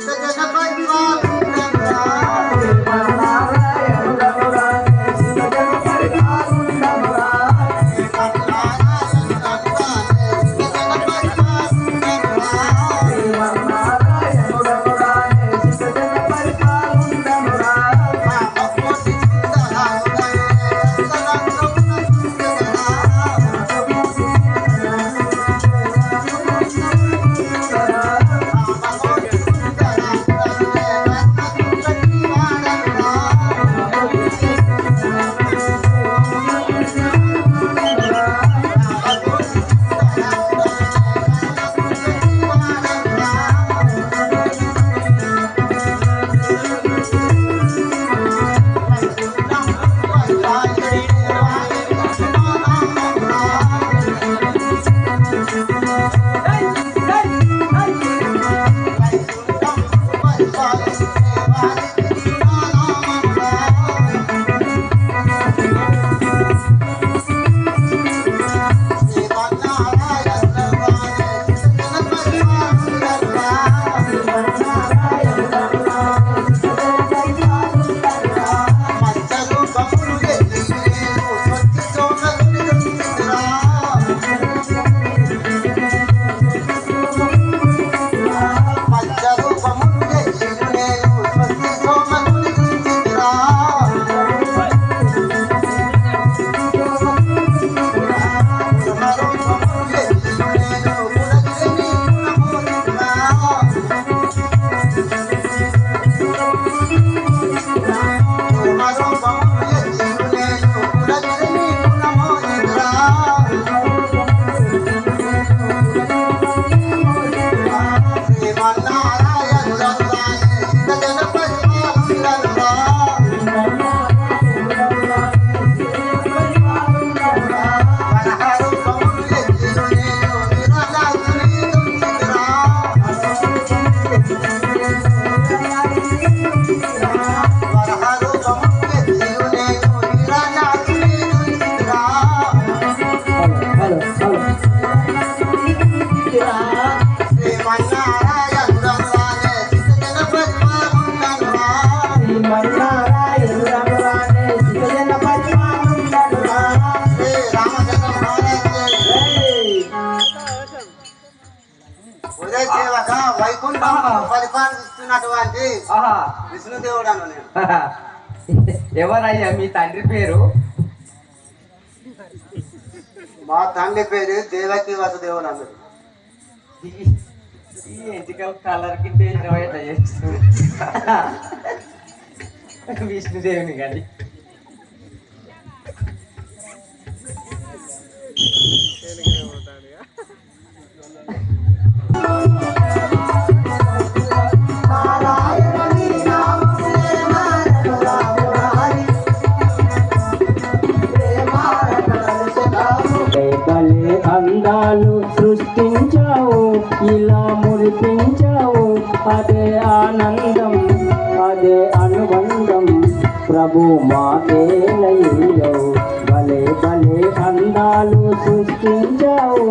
ఉదయ ఆహా. విష్ణుదేవుడు అను నేను. ఎవరయ్యా మీ తండ్రి పేరు? మా తండ్రి పేరు దేవకి వసుదేవుడు ఈ- ఎంటికల్ కలర్ చేస్తూ విష్ణుదేవుని కానీ. ఆనందం అదే అనుబంధం. ప్రభు మాకేలయ్యవు భలే భలే అందాలు సృష్టించావు.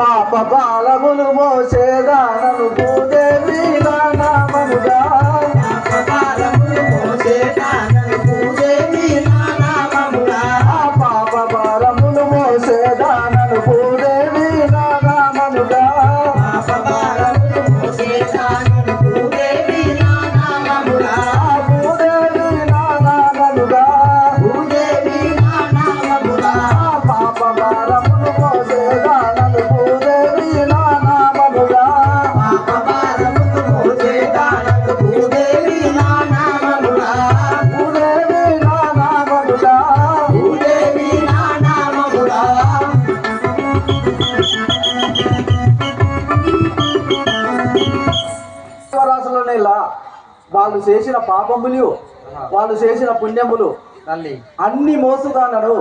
పాప బాలములు మోసేదానను భూదేవి నామముగా వాళ్ళు చేసిన పాపములు వాళ్ళు చేసిన పుణ్యములు తల్లి. అన్ని మోసుగానను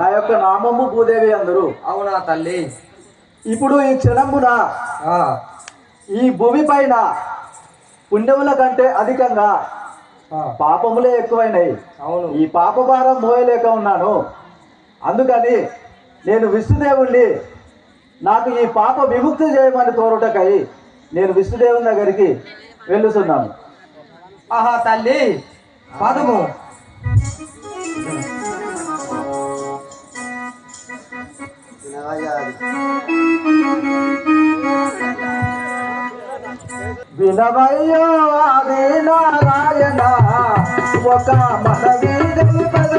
నా యొక్క నామము భూదేవి అందరు. అవునా తల్లి? ఇప్పుడు ఈ క్షణమున ఈ భూమి పైన పుణ్యముల కంటే అధికంగా పాపములే ఎక్కువైనాయి. అవును. ఈ పాప భారం మోయలేక ఉన్నాను. అందుకని నేను విష్ణుదేవుణ్ణి నాకు ఈ పాప విముక్తి చేయమని కోరుటకై నేను విష్ణుదేవుని దగ్గరికి వెళ్ళుతున్నాను ఆహా తల్లి పదము వినవయ్యా అది. నారాయణ ఒక మనవి పద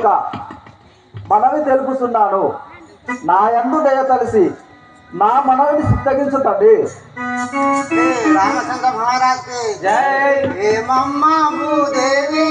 నేనొక మనవి తెలుపుతున్నాను. నా యందు దయ తలిసి నా మనవిని సిద్ధగించు తండ్రి. రామచంద్ర మహారాజ్ జై. ఏమమ్మ భూదేవి?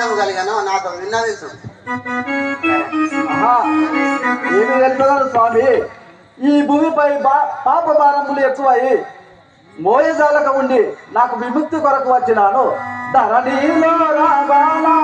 ఆనందం కలిగాను నాతో విన్నవించు ఏమి తెలుపగలరు స్వామి? ఈ భూమిపై పాప భారములు ఎక్కువయి. మోయజాలక ఉండి నాకు విముక్తి కొరకు వచ్చినాను. ధరణిలో రావాలా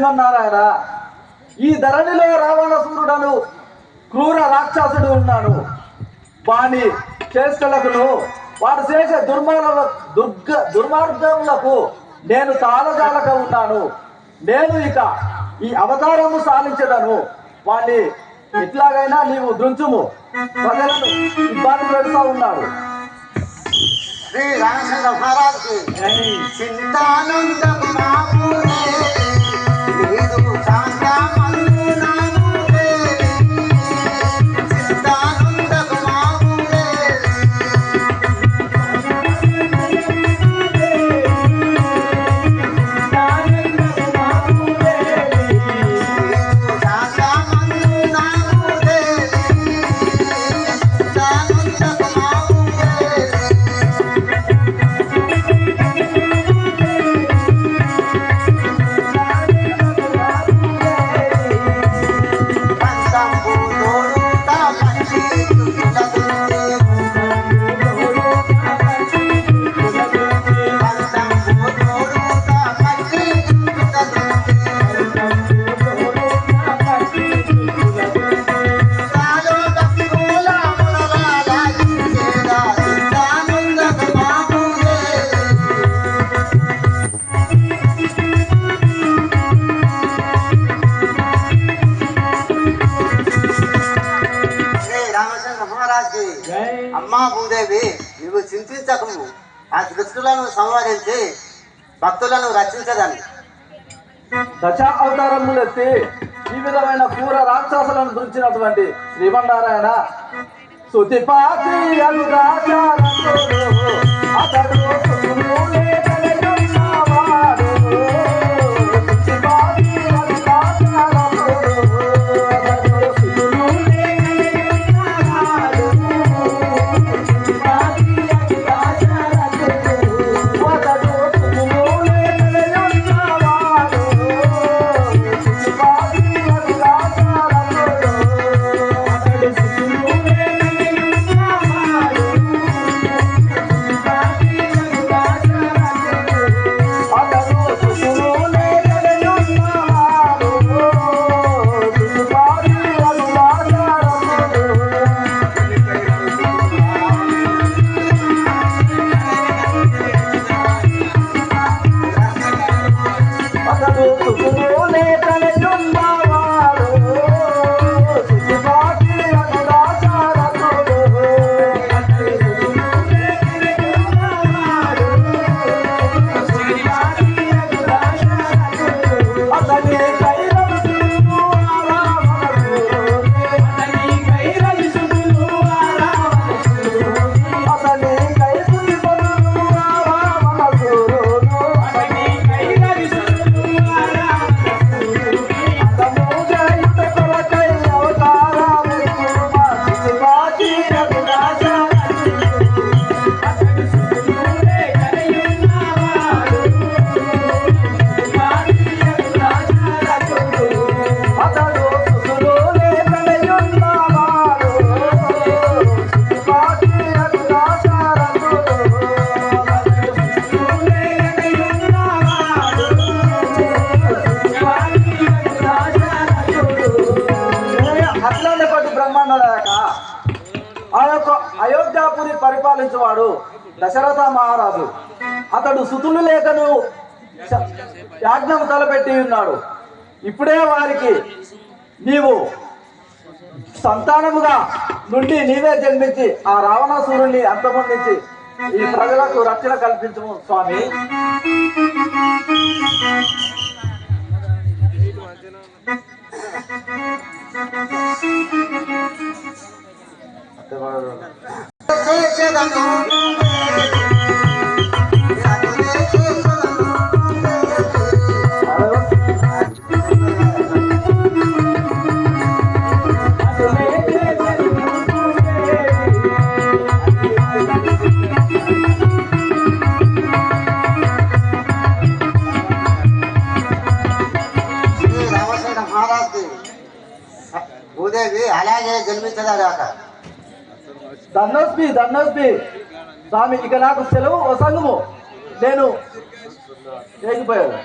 శ్రీమన్నారాయణ ఈ ధరణిలో రావణసూరుడను క్రూర రాక్షసుడు ఉన్నాను వాని చేష్టలకును వాడు చేసే దుర్మార్గ దుర్గ దుర్మార్గములకు నేను తాళజాలక ఉన్నాను. నేను ఇక ఈ అవతారము సాధించదను. వాణ్ణి ఎట్లాగైనా నీవు దృంచుము ప్రజలను ఇబ్బంది పెడుతూ ఉన్నాడు. శ్రీ రామచంద్ర మహారాజుకి చింతానందము నువ్వు ఆ దృష్టులను సంహరించి భక్తులను రక్షించదని దశ అవతారములెత్తి ఈ విధమైన క్రూర రాక్షసులను దృంచినటువంటి శ్రీమన్నారాయణ సుతిపాతి అనురాచారంతుడు అతడు దశరథ మహారాజు. అతడు సుతులు లేఖను యాజ్ఞం తలపెట్టి ఉన్నాడు. ఇప్పుడే వారికి నీవు సంతానముగా నుండి నీవే జన్మించి ఆ రావణాసురుణ్ణి అంతమొందించి ఈ ప్రజలకు రక్షణ కల్పించము స్వామి. చేసేదను శ్రీ ధనోస్మి ధనోస్మి స్వామి ఇక నాకు సెలవు ఓ వసంగము నేను లేకపోయాను